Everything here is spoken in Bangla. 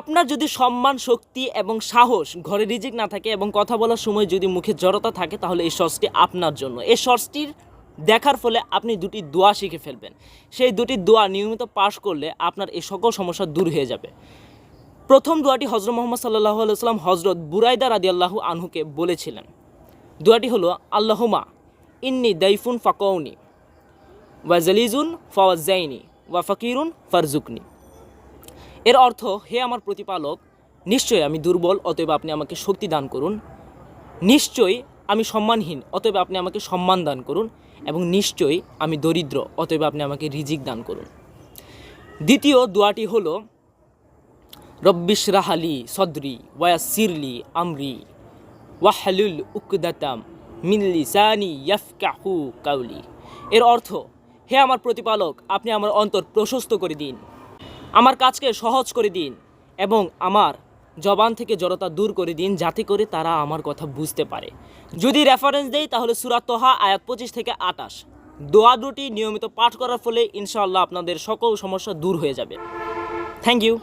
আপনার যদি সম্মান, শক্তি এবং সাহস ঘরে রিজিক না থাকে এবং কথা বলার সময় যদি মুখে জড়তা থাকে, তাহলে এই শর্টসটি আপনার জন্য। এই শর্টসটির দেখার ফলে আপনি দুটি দোয়া শিখে ফেলবেন। সেই দুটি দোয়া নিয়মিত পাশ করলে আপনার এই সকল সমস্যা দূর হয়ে যাবে। প্রথম দোয়াটি হজরত মোহাম্মদ সাল্লাহ সাল্লাম হজরত বুরাইদা রাদি আল্লাহু আনহুকে বলেছিলেন। দোয়াটি হলো আল্লাহমা ইন্নি দাইফুন ফাকৌনি ওয়া জালিজুন ফাওয়াজাইনি ওয়া ফকিরুন ফারজুকনি এর অর্থ, হে আমার প্রতিপালক, নিশ্চয়ই আমি দুর্বল, অতএব আপনি আমাকে শক্তি দান করুন। নিশ্চয়ই আমি সম্মানহীন, অতএব আপনি আমাকে সম্মান দান করুন। এবং নিশ্চয়ই আমি দরিদ্র, অতএব আপনি আমাকে রিজিক দান করুন। দ্বিতীয় দোয়াটি হল রব্বিশ রাহালি সদরি ওয়া সিরলি আমরি, ওয়াহালুল উকদাতাম মিল্লি সানি ইয়াফকাহু কাউলি। এর অর্থ, হে আমার প্রতিপালক, আপনি আমার অন্তর প্রশস্ত করে দিন। আমার কাজকে সহজ করে দিন এবং আমার জবান থেকে জড়তা দূর করে দিন, যাতে করে তারা আমার কথা বুঝতে পারে। যদি রেফারেন্স দেই, তাহলে সুরাত তোহা, আয়াত পঁচিশ থেকে আটাশ। দোয়া দুটি নিয়মিত পাঠ করার ফলে ইনশাআল্লাহ আপনাদের সকল সমস্যা দূর হয়ে যাবে। Thank you